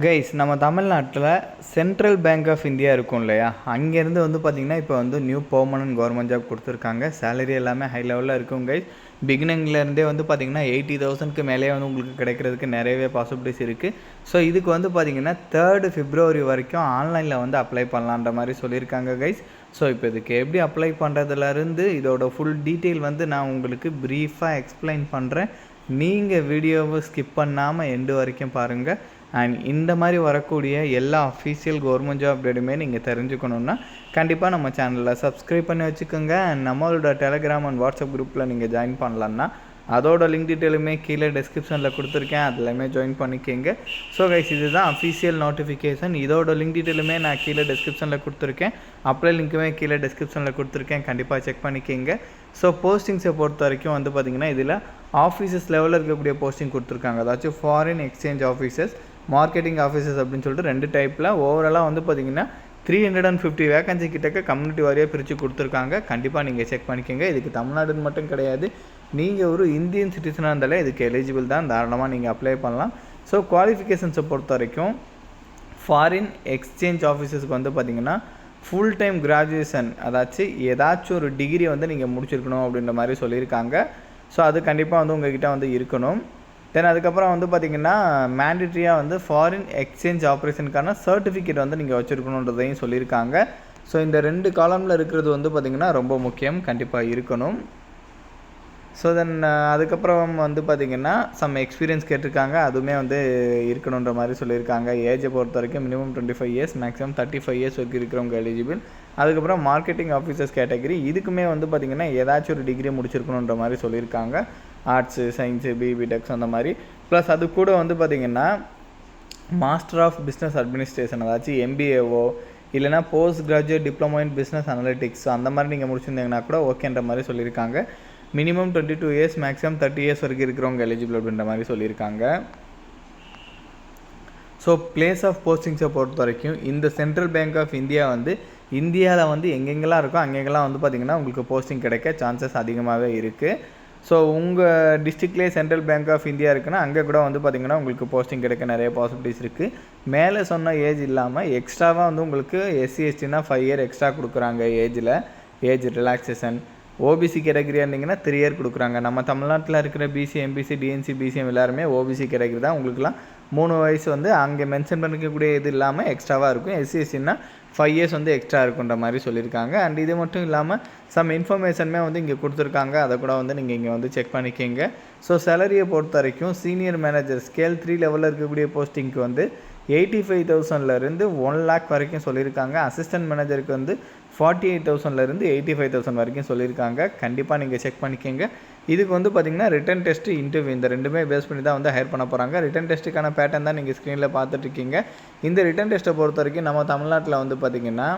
Guys நம்ம தமிழ்நாட்டில் central bank of India இருக்கும் இல்லையா? அங்கேருந்து வந்து பார்த்திங்கன்னா இப்போ வந்து நியூ பெர்மனன்ட் கவர்மெண்ட் ஜாப் கொடுத்துருக்காங்க. சேலரி எல்லாமே ஹை லெவலில் இருக்கும் கைஸ் பிகினிங்லேருந்தே வந்து பார்த்திங்கன்னா எயிட்டி தௌசண்ட்க்கு மேலேயே வந்து உங்களுக்கு கிடைக்கிறதுக்கு நிறையவே பாசிபிலிட்டிஸ் இருக்குது ஸோ இதுக்கு வந்து பார்த்திங்கன்னா தேர்டு ஃபிப்ரவரி வரைக்கும் ஆன்லைனில் வந்து அப்ளை பண்ணலான்ற மாதிரி சொல்லியிருக்காங்க கைஸ் ஸோ இப்போ இதுக்கு எப்படி அப்ளை பண்ணுறதுலேருந்து இதோட ஃபுல் டீட்டெயில் வந்து நான் உங்களுக்கு ப்ரீஃபாக எக்ஸ்பிளைன் பண்ணுறேன் நீங்கள் வீடியோவை ஸ்கிப் பண்ணாமல் எண்டு வரைக்கும் பாருங்கள் அண்ட் இந்த மாதிரி வரக்கூடிய எல்லா அஃபீஷியல் கவர்மெண்ட் ஜாப் அப்டேட்டுமே நீங்கள் தெரிஞ்சுக்கணுன்னா கண்டிப்பாக நம்ம சேனலில் சப்ஸ்கிரைப் பண்ணி வச்சுக்கோங்க. அண்ட் நம்மளோட டெலகிராம் அண்ட் வாட்ஸ்அப் குரூப்பில் நீங்கள் ஜாயின் பண்ணலான்னா அதோட லிங்க் டீட்டெயிலுமே கீழே டிஸ்கிரிப்ஷனில் கொடுத்துருக்கேன். அதுலையுமே ஜாயின் பண்ணிக்கோங்க. ஸோ கைஸ் இதுதான் அஃபீஷியல் நோட்டிஃபிகேஷன் இதோட லிங்க் டீட்டெயிலுமே நான் கீழே டிஸ்கிரிப்ஷனில் கொடுத்துருக்கேன். அப்ளை லிங்க்குமே கீழே டிஸ்கிரிப்ஷனில் கொடுத்துருக்கேன். கண்டிப்பாக செக் பண்ணிக்கோங்க. ஸோ போஸ்டிங்ஸை பொறுத்த வரைக்கும் வந்து பார்த்திங்கன்னா இதில் ஆஃபீஸஸ் லெவலில் இருக்கக்கூடிய போஸ்டிங் கொடுத்துருக்காங்க. அதாச்சும் foreign exchange offices marketing offices அப்படின்னு சொல்லிட்டு ரெண்டு டைப்பில் ஓவராலாக வந்து பார்த்திங்கன்னா three hundred and fifty vacancy கிட்டக்க கம்யூனிட்டி வாரியாக பிரித்து கொடுத்துருக்காங்க. கண்டிப்பாக நீங்கள் செக் பண்ணிக்கோங்க. இதுக்கு தமிழ்நாடுன்னு மட்டும் கிடையாது. நீங்கள் ஒரு இந்தியன் சிட்டிசனாக இருந்தாலே இதுக்கு எலிஜிபிள் தான். தாராளமாக நீங்கள் அப்ளை பண்ணலாம். ஸோ குவாலிஃபிகேஷன்ஸை பொறுத்த வரைக்கும் ஃபாரின் எக்ஸ்சேஞ்ச் ஆஃபீஸஸ்க்கு வந்து பார்த்திங்கன்னா ஃபுல் டைம் கிராஜுவேஷன் அதாச்சு ஏதாச்சும் ஒரு டிகிரி வந்து நீங்கள் முடிச்சிருக்கணும் அப்படின்ற மாதிரி சொல்லியிருக்காங்க. ஸோ அது கண்டிப்பாக வந்து உங்ககிட்ட வந்து இருக்கணும். தென் அதுக்கப்புறம் வந்து பார்த்திங்கன்னா மேண்டிட்ரியாக வந்து ஃபாரின் எக்ஸ்சேஞ்ச் ஆப்ரேஷனுக்கான சர்டிஃபிகேட் வந்து நீங்கள் வச்சுருக்கணுன்றதையும் சொல்லியிருக்காங்க. ஸோ இந்த ரெண்டு காலமில் இருக்கிறது வந்து பார்த்திங்கன்னா ரொம்ப முக்கியம். கண்டிப்பாக இருக்கணும். ஸோ தென் uh, அதுக்கப்புறம் வந்து பார்த்திங்கன்னா சம் எக்ஸ்பீரியன்ஸ் கேட்டிருக்காங்க. அதுவுமே வந்து இருக்கணுன்ற மாதிரி சொல்லியிருக்காங்க. ஏஜை பொறுத்த வரைக்கும் minimum twenty five years maximum thirty five years வரைக்கும் இருக்கிறவங்க எலிஜிபிள் அதுக்கப்புறம் மார்க்கெட்டிங் ஆஃபீஸர்ஸ் கேட்டகரி இதுக்குமே வந்து பார்த்திங்கன்னா ஏதாச்சும் ஒரு டிகிரி முடிச்சிருக்கணுன்ற மாதிரி சொல்லியிருக்காங்க. ஆர்ட்ஸு சயின்ஸு பிபிடெக்ஸ் அந்த மாதிரி. ப்ளஸ் அது கூட வந்து பார்த்திங்கன்னா மாஸ்டர் ஆஃப் பிஸ்னஸ் அட்மினிஸ்ட்ரேஷன் அதாச்சும் எம்பிஏஓ இல்லைனா post graduate diploma in business analytics அந்த மாதிரி நீங்கள் முடிச்சிருந்தீங்கன்னா கூட ஓகேன்ற மாதிரி சொல்லியிருக்காங்க. Minimum twenty two years maximum thirty years வரைக்கும் இருக்கிறவங்க எலிஜிபிள் அப்படின்ற மாதிரி சொல்லியிருக்காங்க. ஸோ பிளேஸ் ஆஃப் போஸ்டிங்ஸை பொறுத்த வரைக்கும் இந்த சென்ட்ரல் பேங்க் ஆஃப் இந்தியா வந்து இந்தியாவில் வந்து எங்கெங்கெல்லாம் இருக்கோ அங்கெங்கெல்லாம் வந்து பார்த்திங்கன்னா உங்களுக்கு போஸ்டிங் கிடைக்க சான்சஸ் அதிகமாகவே இருக்குது ஸோ உங்கள் டிஸ்ட்ரிக்ட்லேயே சென்ட்ரல் பேங்க் ஆஃப் இந்தியா இருக்குன்னா அங்கே கூட வந்து பார்த்திங்கன்னா உங்களுக்கு போஸ்டிங் கிடைக்க நிறைய பாசிபிலிட்டிஸ் இருக்குது மேலே சொன்ன ஏஜ் இல்லாமல் எக்ஸ்ட்ராவாக வந்து உங்களுக்கு எஸ்சி எஸ்டினா ஃபைவ் இயர் எக்ஸ்ட்ரா கொடுக்குறாங்க ஏஜில் ஏஜ் ரிலாக்ஸேஷன் ஓபிசி கேட்டகரியாக இருந்தீங்கன்னா த்ரீ இயர் கொடுக்குறாங்க. நம்ம தமிழ்நாட்டில் இருக்கிற பிசி எம்பிசி டிஎன்சி பிசிஎம் எல்லாருமே ஓபிசி கேட்டகரி தான். உங்களுக்குலாம் மூணு வயசு வந்து அங்கே மென்ஷன் பண்ணிக்கக்கூடிய இது இல்லாமல் எக்ஸ்ட்ராவாக இருக்கும். எஸ்சிஎஸ்சின்னா ஃபைவ் இயர்ஸ் வந்து எக்ஸ்ட்ரா இருக்குன்ற மாதிரி சொல்லியிருக்காங்க. அண்ட் இது மட்டும் இல்லாமல் சம் இன்ஃபர்மேஷனுமே வந்து இங்கே கொடுத்துருக்காங்க. அதை கூட வந்து நீங்கள் இங்கே வந்து செக் பண்ணிக்கோங்க. ஸோ சேலரியை பொறுத்த வரைக்கும் சீனியர் மேனேஜர் ஸ்கேல் த்ரீ லெவலில் இருக்கக்கூடிய போஸ்டிங்க்கு வந்து எயிட்டி ஃபைவ் தௌசண்ட்லேருந்து ஒன் லேக் வரைக்கும் சொல்லியிருக்காங்க. அசிஸ்டன்ட் மேனேஜருக்கு வந்து ஃபார்ட்டி எயிட் தௌசண்ட்லேருந்து எயிட்டி ஃபைவ் தௌசண்ட் வரைக்கும் சொல்லியிருக்காங்க. கண்டிப்பாக நீங்கள் செக் பண்ணிக்கோங்க. இதுக்கு வந்து பார்த்திங்கன்னா ரிட்டன் டெஸ்ட்டு இன்டர்வியூ இந்த ரெண்டுமே பேஸ் பண்ணி தான் வந்து ஹையர் பண்ண போகிறாங்க ரிட்டன் டெஸ்ட்டுக்கான பேட்டர்ன் தான் நீங்கள் ஸ்க்ரீனில் பார்த்துட்ருக்கீங்க இந்த ரிட்டன் டெஸ்ட்டை பொறுத்த வரைக்கும் நம்ம தமிழ்நாட்டில் வந்து பார்த்திங்கன்னா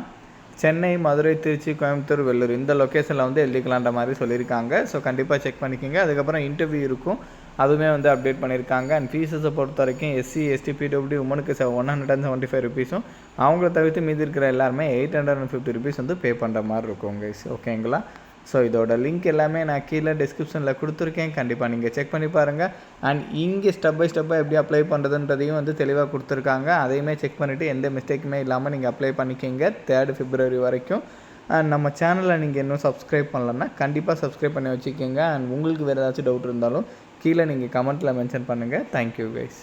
சென்னை மதுரை திருச்சி கோயம்புத்தூர் வெள்ளூர் இந்த லொக்கேஷனில் வந்து எழுதிக்கலான்ற மாதிரி சொல்லியிருக்காங்க. ஸோ கண்டிப்பாக செக் பண்ணிக்கோங்க. அதுக்கப்புறம் இன்டர்வியூ இருக்கும். அதுவுமே வந்து அப்டேட் பண்ணியிருக்காங்க. அண்ட் ஃபீஸஸை பொறுத்த வரைக்கும் எஸ்சி எஸ்டி பிடபிள்யூ உமனுக்கு one hundred and seventy five ருபீஸும் அவங்கள தவிர்த்து மீதி இருக்கிற எல்லாருமே eight hundred and fifty rupees வந்து பே பண்ணுற மாதிரி இருக்கும் கைஸ் ஓகேங்களா ஸோ இதோட லிங்க் எல்லாமே நான் கீழே டிஸ்கிரிப்ஷனில் கொடுத்துருக்கேன். கண்டிப்பாக நீங்கள் செக் பண்ணி பாருங்கள் அண்ட் இங்கே ஸ்டெப் பை ஸ்டெப்பாக எப்படி அப்ளை பண்ணுறதுன்றதையும் வந்து தெளிவாக கொடுத்துருக்காங்க. அதையுமே செக் பண்ணிவிட்டு எந்த மிஸ்டேக்குமே இல்லாமல் நீங்கள் அப்ளை பண்ணிக்கிங்க. தேர்டு பிப்ரவரி வரைக்கும். அண்ட் நம்ம சேனலை நீங்கள் இன்னும் சப்ஸ்கிரைப் பண்ணலன்னா கண்டிப்பாக சப்ஸ்கிரைப் பண்ணி வச்சுக்கோங்க. அண்ட் உங்களுக்கு வேறு ஏதாச்சும் டவுட் இருந்தாலும் கீழே நீங்கள் கமெண்ட்டில் மென்ஷன் பண்ணுங்கள் தேங்க்யூ கைஸ்